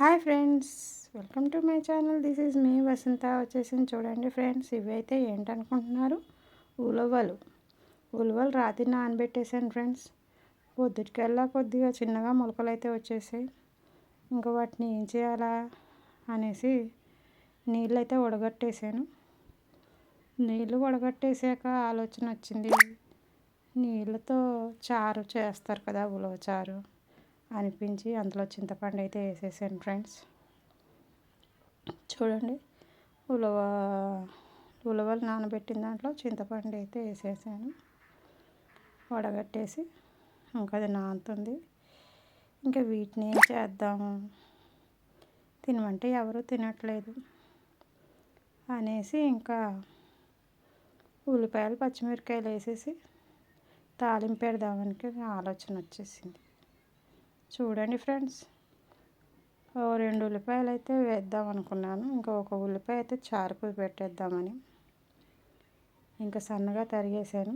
Hi friends welcome to my channel. This is మీ వసంత వచ్చేసింది చూడండి friends. ఇవైతే ఏంటనుకుంటున్నారు? ఉలవలు. ఉలవలు రాత్రి నానబెట్టేసాను ఫ్రెండ్స్. పొద్దుటికల్లా కొద్దిగా చిన్నగా మొలకలు అయితే వచ్చేసాయి. ఇంకా వాటిని ఏం చేయాలా అనేసి నీళ్ళు అయితే ఉడగట్టేసాను నీళ్ళు వడగట్టేసాక ఆలోచన వచ్చింది. నీళ్ళతో చారు చేస్తారు కదా ఉలవ చారు. అనిపించి అందులో చింతపండు అయితే వేసేసాను ఫ్రెండ్స్. చూడండి. ఉలవ ఉలవలు నానబెట్టిన దాంట్లో చింతపండు అయితే వేసేసాను. వడగట్టేసి ఇంకా అది నానుతుంది. ఇంకా వీటిని ఏం చేద్దాము? తినమంటే ఎవరు తినట్లేదు అనేసి ఇంకా ఉల్లిపాయలు పచ్చిమిరకాయలు వేసేసి తాలింపు పెడదామని ఆలోచన వచ్చేసింది. చూడండి ఫ్రెండ్స్. ఓ రెండు ఉల్లిపాయలు అయితే వేద్దాం అనుకున్నాను. ఇంకా ఒక ఉల్లిపాయ అయితే చారుకు పెట్టేద్దామని. ఇంకా సన్నగా తరిగేసాను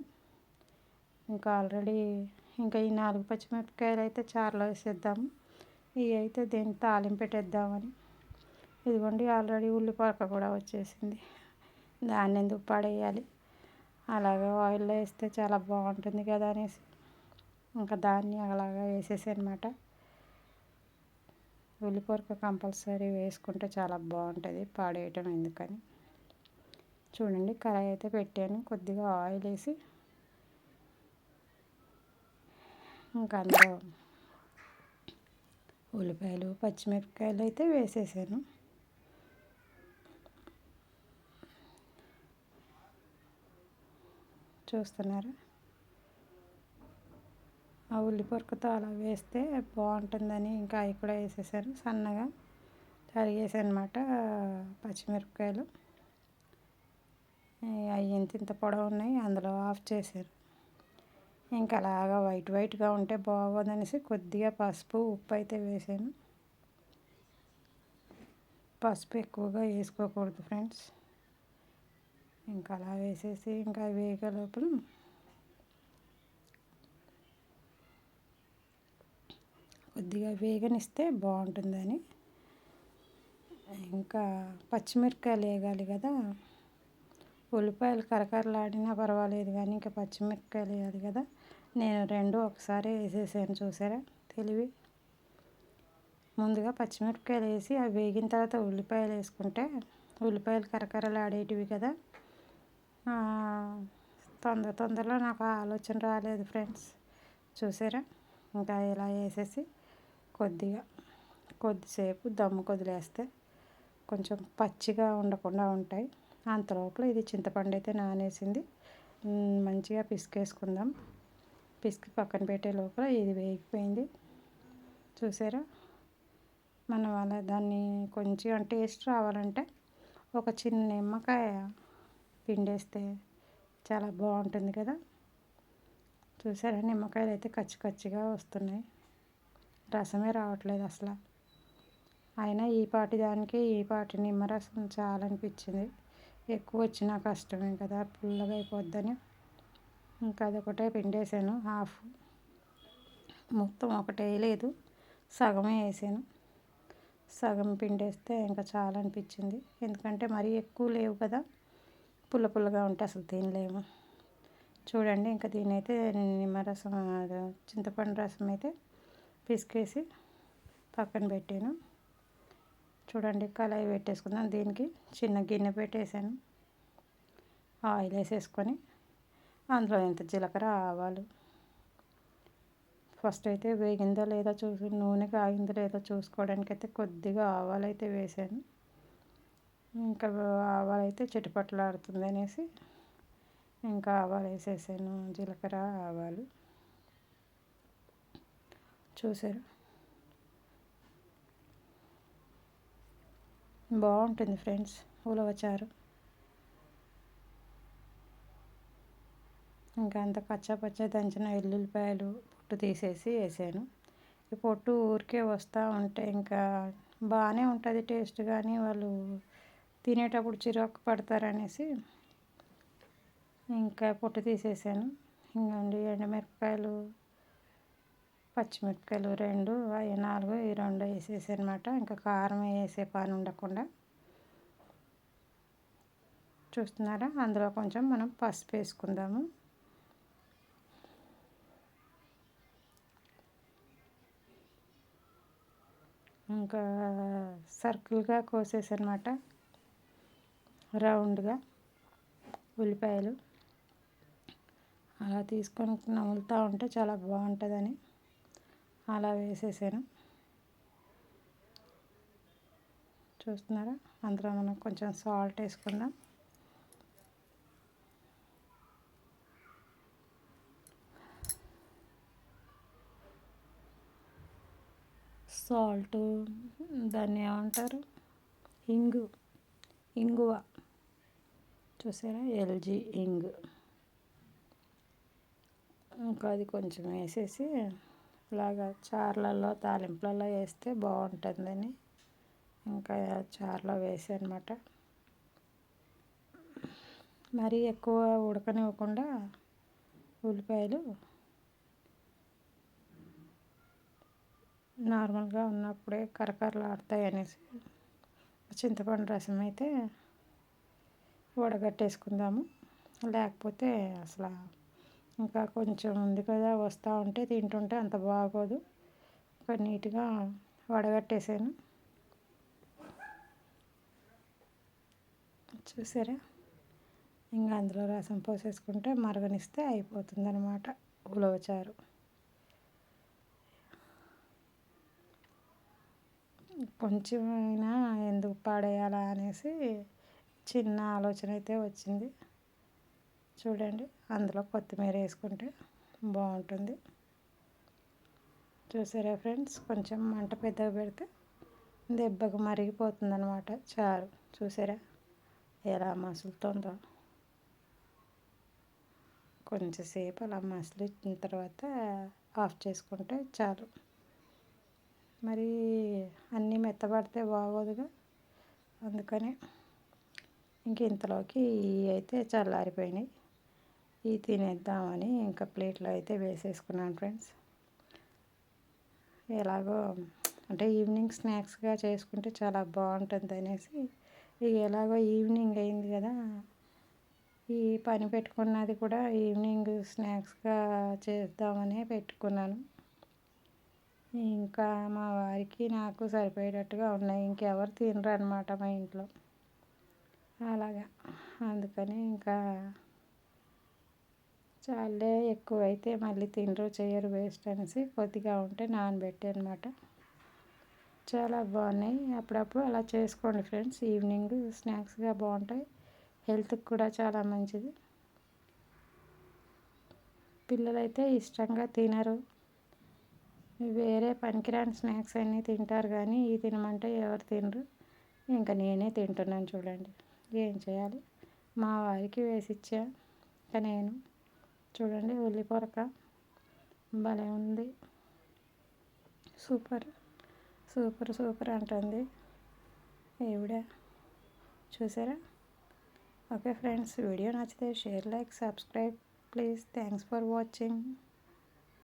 ఇంకా ఆల్రెడీ ఇంకా ఈ నాలుగు పచ్చిమిరపకాయలు అయితే చారులో వేసేద్దాము ఇవి అయితే దీన్ని తాలింపు పెట్టేద్దామని. ఇదిగోండి ఆల్రెడీ ఉల్లిపాక కూడా వచ్చేసింది. దాన్ని ఎందుకు పడేయాలి? అలాగే ఆయిల్లో వేస్తే చాలా బాగుంటుంది కదా అనేసి. ఇంకా దాన్ని అలాగా వేసేసి అనమాట ఉల్లిపొరక కంపల్సరీ వేసుకుంటే చాలా బాగుంటుంది. పాడేయటం ఎందుకని? చూడండి కళాయి అయితే పెట్టాను. కొద్దిగా ఆయిల్ వేసి ఇంకా అందులో ఉల్లిపాయలు పచ్చిమిరపకాయలు అయితే వేసేసాను. చూస్తున్నారా? ఆ ఉల్లి పొరకతో అలా వేస్తే బాగుంటుందని ఇంకా అవి కూడా వేసేసాను సన్నగా తరిగేసాను అనమాట పచ్చిమిరపకాయలు అవి ఇంత ఇంత పొడవు ఉన్నాయి అందులో ఆఫ్ చేశారు. ఇంకా అలాగా వైట్ వైట్గా ఉంటే బాగోదనేసి కొద్దిగా పసుపు ఉప్పు అయితే వేసాను. పసుపు ఎక్కువగా వేసుకోకూడదు ఫ్రెండ్స్. ఇంకా అలా వేసేసి ఇంకా వేగే లోపల కొద్దిగా వేగనిస్తే బాగుంటుందని. ఇంకా పచ్చిమిరపకాయలు వేయాలి కదా. ఉల్లిపాయలు కరకరలాడినా పర్వాలేదు కానీ ఇంకా పచ్చిమిరపకాయలు వేయాలి కదా. నేను రెండు ఒకసారి వేసేసాను చూసారా? తెలివి. ముందుగా పచ్చిమిరపకాయలు వేసి అవి వేగిన తర్వాత ఉల్లిపాయలు వేసుకుంటే ఉల్లిపాయలు కరకరలాడేటివి కదా. తొందర తొందరలో నాకు ఆలోచన రాలేదు ఫ్రెండ్స్. చూసారా? ఇంకా ఇలా వేసేసి కొద్దిగా కొద్దిసేపు దమ్ము కొదిలేస్తే కొంచెం పచ్చిగా ఉండకుండా ఉంటాయి. అంతలోపల ఇది చింతపండు అయితే నానేసింది. మంచిగా పిసికేసుకుందాం. పిసికి పక్కన పెట్టే లోపల ఇది వేగిపోయింది. చూసారా? మనం అలా దాన్ని కొంచెం టేస్ట్ రావాలంటే ఒక చిన్న నిమ్మకాయ పిండేస్తే చాలా బాగుంటుంది కదా. చూసారా? నిమ్మకాయలు అయితే కచ్చి కచ్చిగా వస్తున్నాయి. రసమే రావట్లేదు అసలు. అయినా ఈ పాటి దానికి ఈ పాటి నిమ్మరసం చాలనిపించింది. ఎక్కువ వచ్చినా కష్టమే కదా పుల్లగా అయిపోద్దని ఇంకా అదొకటే పిండేసాను హాఫ్. మొత్తం ఒకటే లేదు సగమే వేసాను. సగం పిండేస్తే ఇంకా చాలా అనిపించింది ఎందుకంటే మరీ ఎక్కువ లేవు కదా పుల్ల పుల్లగా ఉంటే అసలు తినలేము. చూడండి ఇంకా దీని అయితే నిమ్మరసం చింతపండు రసం అయితే పిసికేసి పక్కన పెట్టాను. చూడండి కళాయి పెట్టేసుకుందాం. దీనికి చిన్న గిన్నె పెట్టేసాను ఆయిల్ వేసేసుకొని అందులో ఎంత జీలకర్ర ఆవాలు. ఫస్ట్ అయితే వేగిందో లేదో చూసి నూనె కాగిందో లేదో చూసుకోవడానికి అయితే కొద్దిగా ఆవాలు అయితే వేసాను ఇంకా ఆవాలు అయితే చిటపట్లాడుతుంది అనేసి ఇంకా ఆవాలు వేసేసాను. జీలకర్ర ఆవాలు. చూసారు బాగుంటుంది ఫ్రెండ్స్ ఉలవచారు. ఇంకా అంత కచ్చా పచ్చా దంచిన ఎల్లుల్లిపాయలు పొట్టు తీసేసి వేసాను. ఈ పొట్టు ఊరికే వస్తూ ఉంటే ఇంకా బాగానే ఉంటుంది టేస్ట్ కానీ వాళ్ళు తినేటప్పుడు చిరాకు పడతారనేసి ఇంకా పొట్టు తీసేసాను. ఇంకండి ఎండుమిరపకాయలు పచ్చిమిరపకాయలు రెండు అవి నాలుగు ఈ రెండు వేసేసి అనమాట ఇంకా కారం వేసే పని ఉండకుండా. చూస్తున్నారా? అందులో కొంచెం మనం పసుపు వేసుకుందాము. ఇంకా సర్కిల్గా కోసేసనమాట రౌండ్గా ఉల్లిపాయలు. అలా తీసుకొని నములుతూ ఉంటే చాలా బాగుంటుందని. అలా వేసేసాను. చూస్తున్నారా? అందులో మనం కొంచెం సాల్ట్ వేసుకుందాం. సాల్ట్ దాన్ని ఏమంటారు? ఇంగు ఇంగువ. చూసారా? ఎల్జీ ఇంగు. ఇంకా అది కొంచెం వేసేసి ఇలాగా చార్లలో తాలింపులలో వేస్తే బాగుంటుందని ఇంకా చారులో వేసానమాట. మరీ ఎక్కువ ఉడకనివ్వకుండా ఉల్లిపాయలు నార్మల్గా ఉన్నప్పుడే కరకరలాడతాయి అనేసి చింతపండు రసం అయితే వడగట్టేసుకుందాము. లేకపోతే అసలు ఇంకా కొంచెం ఉంది కదా వస్తూ ఉంటే తింటుంటే అంత బాగోదు. ఒక నీట్గా వడగట్టేసాను. చూసారా? ఇంకా అందులో రసం పోసేసుకుంటే మరగనిస్తే అయిపోతుంది అనమాట ఉలవచారు. కొంచెమైనా ఎందుకు పాడేయాలా అనేసి చిన్న ఆలోచన అయితే వచ్చింది. చూడండి. అందులో కొత్తిమీర వేసుకుంటే బాగుంటుంది. చూసారా ఫ్రెండ్స్? కొంచెం మంట పెద్దగా పెడితే దెబ్బకు మరిగిపోతుంది అనమాట చారు. చూసారా? ఎలా మసులుతుందో. కొంచెంసేపు అలా మసిలిన తర్వాత ఆఫ్ చేసుకుంటే చాలు. మరి అన్నీ మెత్తబడితే బాగోదుగా. అందుకని ఇంక ఇంతలోకి అయితే చల్లారిపోయినాయి. ఇవి తినేద్దామని ఇంకా ప్లేట్లో అయితే వేసేసుకున్నాను ఫ్రెండ్స్. ఎలాగో అంటే ఈవినింగ్ స్నాక్స్గా చేసుకుంటే చాలా బాగుంటుంది అనేసి ఇక ఎలాగో ఈవినింగ్ అయింది కదా. ఈ పని పెట్టుకున్నది కూడా ఈవినింగ్ స్నాక్స్గా చేద్దామనే పెట్టుకున్నాను. ఇంకా మా వారికి నాకు సరిపోయేటట్టుగా ఉన్నాయి. ఇంకెవరు తినరు అనమాట మా ఇంట్లో. అలాగా. అందుకని ఇంకా చాలే ఎక్కువైతే మళ్ళీ తినరు చేయరు వేస్ట్ అనేసి కొద్దిగా ఉంటే నానబెట్టి అనమాట చాలా బాగున్నాయి. అప్పుడప్పుడు అలా చేసుకోండి ఫ్రెండ్స్. ఈవినింగ్ స్నాక్స్గా బాగుంటాయి. హెల్త్కి కూడా చాలా మంచిది. పిల్లలైతే ఇష్టంగా తినరు. వేరే పనికిరాని స్నాక్స్ అన్నీ తింటారు కానీ ఈ తినమంటే ఎవరు తినరు. ఇంకా నేనే తింటున్నాను చూడండి. ఏం చేయాలి? మా వారికి వేసిచ్చా ఇంకా నేను. చూడండి ఉల్లి పొరక. భలే ఉంది. సూపర్. సూపర్ సూపర్ అంటుంది. ఈవిడ చూసారా? ఓకే ఫ్రెండ్స్ వీడియో నచ్చితే share like subscribe. Please thanks for watching.